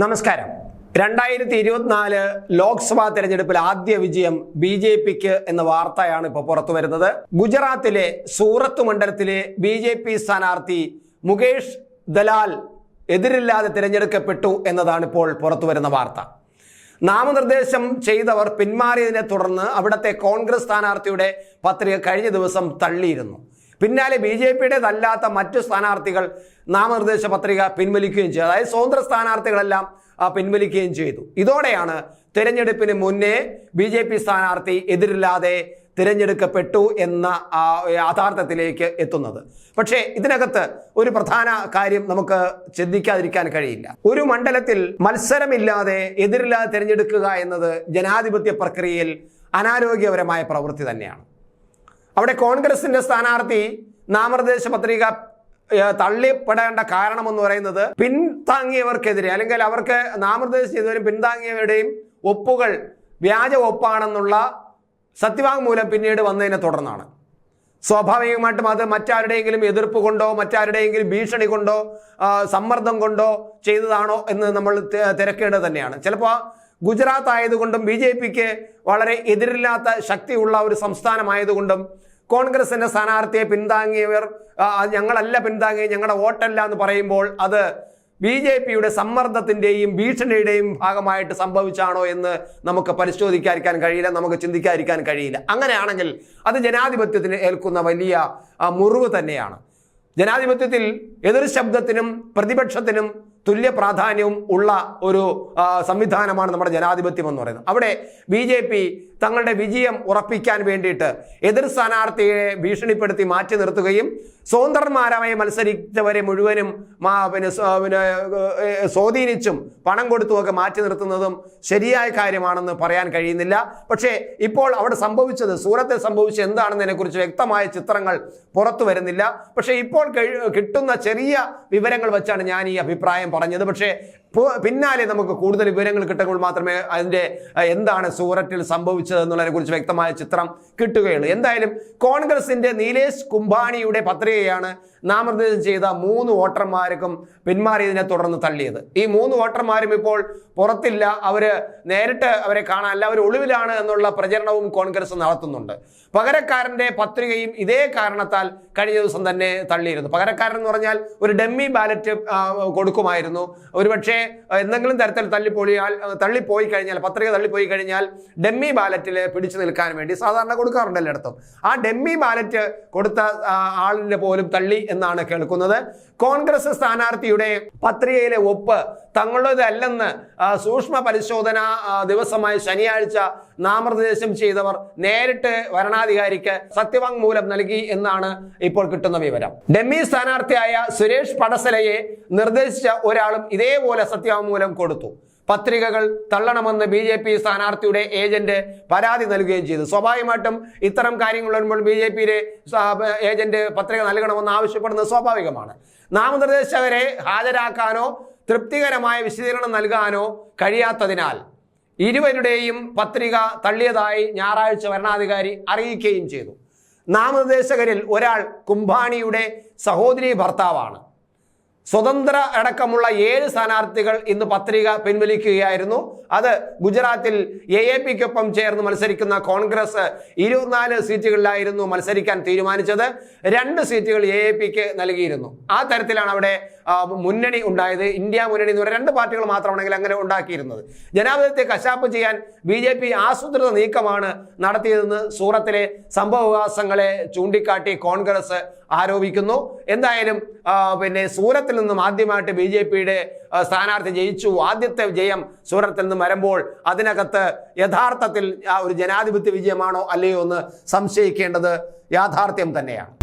നമസ്കാരം. രണ്ടായിരത്തി ഇരുപത്തിനാല് ലോക്സഭാ തെരഞ്ഞെടുപ്പിൽ ആദ്യ വിജയം ബി ജെ പിക്ക് എന്ന വാർത്തയാണ് ഇപ്പോൾ പുറത്തു വരുന്നത്. ഗുജറാത്തിലെ സൂറത്ത് മണ്ഡലത്തിലെ ബി ജെ പി സ്ഥാനാർത്ഥി മുകേഷ് ദലാൽ എതിരില്ലാതെ തിരഞ്ഞെടുക്കപ്പെട്ടു എന്നതാണ് ഇപ്പോൾ പുറത്തു വരുന്ന വാർത്ത. നാമനിർദ്ദേശം ചെയ്തവർ പിന്മാറിയതിനെ തുടർന്ന് അവിടുത്തെ കോൺഗ്രസ് സ്ഥാനാർത്ഥിയുടെ പത്രിക കഴിഞ്ഞ ദിവസം തള്ളിയിരുന്നു. പിന്നാലെ ബി ജെ പിയുടേതല്ലാത്ത മറ്റു സ്ഥാനാർത്ഥികൾ നാമനിർദ്ദേശ പത്രിക പിൻവലിക്കുകയും ചെയ്തു. അതായത് സ്വതന്ത്ര സ്ഥാനാർത്ഥികളെല്ലാം പിൻവലിക്കുകയും ചെയ്തു. ഇതോടെയാണ് തിരഞ്ഞെടുപ്പിന് മുന്നേ ബി ജെ പി സ്ഥാനാർത്ഥി എതിരില്ലാതെ തിരഞ്ഞെടുക്കപ്പെട്ടു എന്ന യാഥാർത്ഥ്യത്തിലേക്ക് എത്തുന്നത്. പക്ഷേ ഇതിനകത്ത് ഒരു പ്രധാന കാര്യം നമുക്ക് ചിന്തിക്കാതിരിക്കാൻ കഴിയില്ല. ഒരു മണ്ഡലത്തിൽ മത്സരമില്ലാതെ എതിരില്ലാതെ തിരഞ്ഞെടുക്കുക എന്നത് ജനാധിപത്യ പ്രക്രിയയിൽ അനാരോഗ്യപരമായ പ്രവൃത്തി തന്നെയാണ്. അവിടെ കോൺഗ്രസിന്റെ സ്ഥാനാർത്ഥി നാമനിർദ്ദേശ പത്രിക തള്ളിപ്പെടേണ്ട കാരണം എന്ന് പറയുന്നത് പിൻതാങ്ങിയവർക്കെതിരെ അല്ലെങ്കിൽ അവർക്ക് നാമനിർദ്ദേശം ചെയ്തവരും പിൻതാങ്ങിയവരുടെയും ഒപ്പുകൾ വ്യാജ ഒപ്പാണെന്നുള്ള സത്യവാങ്മൂലം പിന്നീട് വന്നതിനെ തുടർന്നാണ്. സ്വാഭാവികമായിട്ടും അത് മറ്റാരുടെയെങ്കിലും എതിർപ്പ് കൊണ്ടോ മറ്റാരുടെയെങ്കിലും ഭീഷണി കൊണ്ടോ സമ്മർദ്ദം കൊണ്ടോ ചെയ്തതാണോ എന്ന് നമ്മൾ തിരക്കേണ്ടത് തന്നെയാണ്. ചിലപ്പോൾ ഗുജറാത്ത് ആയതുകൊണ്ടും ബി ജെ പിക്ക് വളരെ എതിരില്ലാത്ത ശക്തിയുള്ള ഒരു സംസ്ഥാനമായതുകൊണ്ടും കോൺഗ്രസിന്റെ സ്ഥാനാർത്ഥിയെ പിന്താങ്ങിയവർ ഞങ്ങളല്ല പിന്താങ്ങി ഞങ്ങളുടെ വോട്ടല്ല എന്ന് പറയുമ്പോൾ അത് ബി ജെ പിയുടെ സമ്മർദ്ദത്തിന്റെയും ഭീഷണിയുടെയും ഭാഗമായിട്ട് സംഭവിച്ചാണോ എന്ന് നമുക്ക് പരിശോധിക്കാതിരിക്കാൻ കഴിയില്ല നമുക്ക് ചിന്തിക്കാതിരിക്കാൻ കഴിയില്ല. അങ്ങനെയാണെങ്കിൽ അത് ജനാധിപത്യത്തിന് ഏൽക്കുന്ന വലിയ മുറിവ് തന്നെയാണ്. ജനാധിപത്യത്തിൽ എതിർ ശബ്ദത്തിനും പ്രതിപക്ഷത്തിനും തുല്യ പ്രാധാന്യവും ഉള്ള ഒരു സംവിധാനമാണ് നമ്മുടെ ജനാധിപത്യം എന്ന് പറയുന്നത്. അവിടെ ബി ജെ പി തങ്ങളുടെ വിജയം ഉറപ്പിക്കാൻ വേണ്ടിയിട്ട് എതിർ സ്ഥാനാർത്ഥിയെ ഭീഷണിപ്പെടുത്തി മാറ്റി നിർത്തുകയും സ്വതന്ത്രന്മാരായി മത്സരിച്ചവരെ മുഴുവനും മാ- പിന്നെ പിന്നെ സ്വാധീനിച്ചും പണം കൊടുത്തുമൊക്കെ മാറ്റി നിർത്തുന്നതും ശരിയായ കാര്യമാണെന്ന് പറയാൻ കഴിയുന്നില്ല. പക്ഷേ ഇപ്പോൾ അവിടെ സംഭവിച്ചത് സൂറത്തിൽ സംഭവിച്ചത് എന്താണെന്നതിനെ കുറിച്ച് വ്യക്തമായ ചിത്രങ്ങൾ പുറത്തു വരുന്നില്ല. പക്ഷേ ഇപ്പോൾ കിട്ടുന്ന ചെറിയ വിവരങ്ങൾ വെച്ചാണ് ഞാൻ ഈ അഭിപ്രായം പറഞ്ഞത്. പക്ഷേ പിന്നാലെ നമുക്ക് കൂടുതൽ വിവരങ്ങൾ കിട്ടുമ്പോൾ മാത്രമേ അതിന്റെ എന്താണ് സൂററ്റിൽ സംഭവിച്ചത് എന്നുള്ളതിനെ കുറിച്ച് വ്യക്തമായ ചിത്രം കിട്ടുകയുള്ളൂ. എന്തായാലും കോൺഗ്രസിന്റെ നീലേഷ് കുംഭാണിയുടെ പത്രികയാണ് നാമനിർദ്ദേശം ചെയ്ത മൂന്ന് വോട്ടർമാർക്കും പിന്മാറിയതിനെ തുടർന്ന് തള്ളിയത്. ഈ മൂന്ന് വോട്ടർമാരും ഇപ്പോൾ പുറത്തില്ല. അവർ നേരിട്ട് അവരെ കാണാനല്ല അവർ ഒളിവിലാണ് എന്നുള്ള പ്രചരണവും കോൺഗ്രസ് നടത്തുന്നുണ്ട്. പകരക്കാരന്റെ പത്രികയും ഇതേ കാരണത്താൽ കഴിഞ്ഞ ദിവസം തന്നെ തള്ളിയിരുന്നു. പകരക്കാരൻ എന്ന് പറഞ്ഞാൽ ഒരു ഡെമ്മി ബാലറ്റ് കൊടുക്കുമായിരുന്നു. ഒരുപക്ഷെ എന്തെങ്കിലും തരത്തിൽ തള്ളിപ്പോയാൽ തള്ളിപ്പോയി കഴിഞ്ഞാൽ പത്രിക തള്ളിപ്പോയി കഴിഞ്ഞാൽ ഡെമ്മി ബാലറ്റിൽ പിടിച്ചു നിൽക്കാൻ വേണ്ടി സാധാരണ കൊടുക്കാറുണ്ട് എല്ലായിടത്തും. ആ ഡെമ്മി ബാലറ്റ് കൊടുത്ത ആളിനെ പോലും തള്ളി എന്നാണ് കേൾക്കുന്നത്. കോൺഗ്രസ് സ്ഥാനാർത്ഥിയുടെ പത്രികയിലെ ഒപ്പ് തങ്ങളുടേതല്ലെന്ന് സൂക്ഷ്മ പരിശോധന ദിവസമായ ശനിയാഴ്ച നാമനിർദ്ദേശം ചെയ്തവർ നേരിട്ട് വരണാധികാരിക്ക് സത്യവാങ്മൂലം നൽകി എന്നാണ് ഇപ്പോൾ കിട്ടുന്ന വിവരം. ഡെമ്മി സ്ഥാനാർത്ഥിയായ സുരേഷ് പടസലയെ നിർദ്ദേശിച്ച ഒരാളും ഇതേപോലെ സത്യവാങ്മൂലം കൊടുത്തു. പത്രികകൾ തള്ളണമെന്ന് ബി ജെ പി സ്ഥാനാർത്ഥിയുടെ ഏജന്റ് പരാതി നൽകുകയും ചെയ്തു. സ്വാഭാവികമായിട്ടും ഇത്തരം കാര്യങ്ങൾ വരുമ്പോൾ ബി ജെ പിയിലെ ഏജന്റ് പത്രിക നൽകണമെന്ന് ആവശ്യപ്പെടുന്നത് സ്വാഭാവികമാണ്. നാമനിർദ്ദേശകരെ ഹാജരാക്കാനോ തൃപ്തികരമായ വിശദീകരണം നൽകാനോ കഴിയാത്തതിനാൽ ഇരുവരുടെയും പത്രിക തള്ളിയതായി ഞായറാഴ്ച വരണാധികാരി അറിയിക്കുകയും ചെയ്തു. നാമനിർദ്ദേശകരിൽ ഒരാൾ കുംഭാണിയുടെ സഹോദരി ഭർത്താവാണ്. സ്വതന്ത്ര അടക്കമുള്ള ഏഴ് സ്ഥാനാർത്ഥികൾ ഇന്ന് പത്രിക പിൻവലിക്കുകയായിരുന്നു. അത് ഗുജറാത്തിൽ എ എ പിക്കൊപ്പം ചേർന്ന് മത്സരിക്കുന്ന കോൺഗ്രസ് ഇരുപത്തിനാല് സീറ്റുകളിലായിരുന്നു മത്സരിക്കാൻ തീരുമാനിച്ചത്. രണ്ട് സീറ്റുകൾ എ എ പിക്ക് നൽകിയിരുന്നു. ആ തരത്തിലാണ് അവിടെ മുന്നണി ഉണ്ടായത് ഇന്ത്യ മുന്നണി എന്ന് പറയുന്ന രണ്ട് പാർട്ടികൾ മാത്രമാണെങ്കിൽ അങ്ങനെ ഉണ്ടാക്കിയിരുന്നത്. ജനാധിപത്യത്തെ കശാപ്പ് ചെയ്യാൻ ബി ജെ പി ആസൂത്രിത നീക്കമാണ് നടത്തിയതെന്ന് സൂറത്തിലെ സംഭവവികാസങ്ങളെ ചൂണ്ടിക്കാട്ടി കോൺഗ്രസ് ആരോപിക്കുന്നു. എന്തായാലും പിന്നെ സൂറത്തിൽ നിന്നും ആദ്യമായിട്ട് ബി ജെ പിയുടെ സ്ഥാനാർത്ഥി ജയിച്ചു. ആദ്യത്തെ വിജയം സൂറത്തിൽ നിന്നും വരുമ്പോൾ അതിനകത്ത് യഥാർത്ഥത്തിൽ ഒരു ജനാധിപത്യ വിജയമാണോ അല്ലയോ എന്ന് സംശയിക്കേണ്ടത് യാഥാർത്ഥ്യം തന്നെയാണ്.